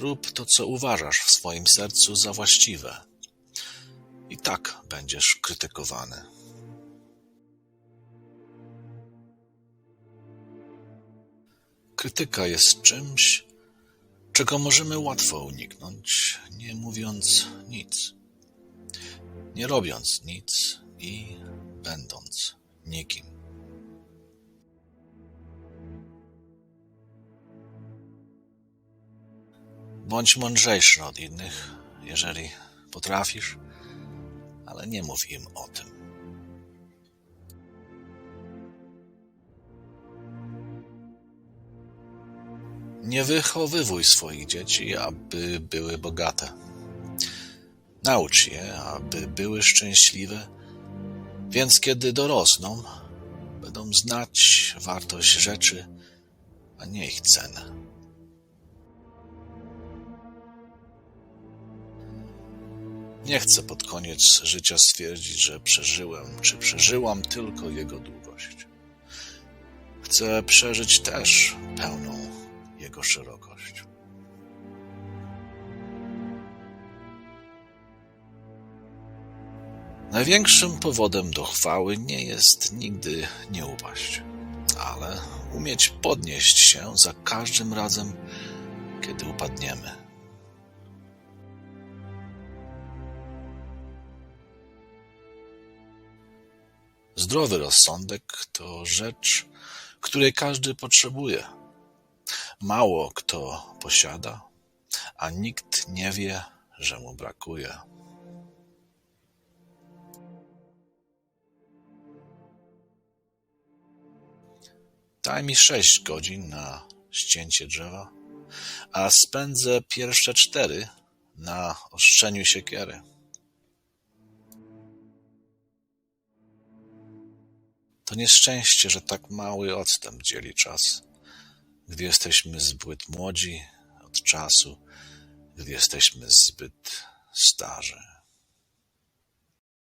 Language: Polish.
Rób to, co uważasz w swoim sercu za właściwe. I tak będziesz krytykowany. Krytyka jest czymś, czego możemy łatwo uniknąć, nie mówiąc nic, nie robiąc nic i będąc nikim. Bądź mądrzejszy od innych, jeżeli potrafisz, ale nie mów im o tym. Nie wychowywuj swoich dzieci, aby były bogate. Naucz je, aby były szczęśliwe, więc kiedy dorosną, będą znać wartość rzeczy, a nie ich cenę. Nie chcę pod koniec życia stwierdzić, że przeżyłem czy przeżyłam tylko jego długość. Chcę przeżyć też pełną jego szerokość. Największym powodem do chwały nie jest nigdy nie upaść, ale umieć podnieść się za każdym razem, kiedy upadniemy. Zdrowy rozsądek to rzecz, której każdy potrzebuje. Mało kto posiada, a nikt nie wie, że mu brakuje. Daj mi sześć godzin na ścięcie drzewa, a spędzę pierwsze cztery na ostrzeniu siekiery. To nieszczęście, że tak mały odstęp dzieli czas, gdy jesteśmy zbyt młodzi od czasu, gdy jesteśmy zbyt starzy.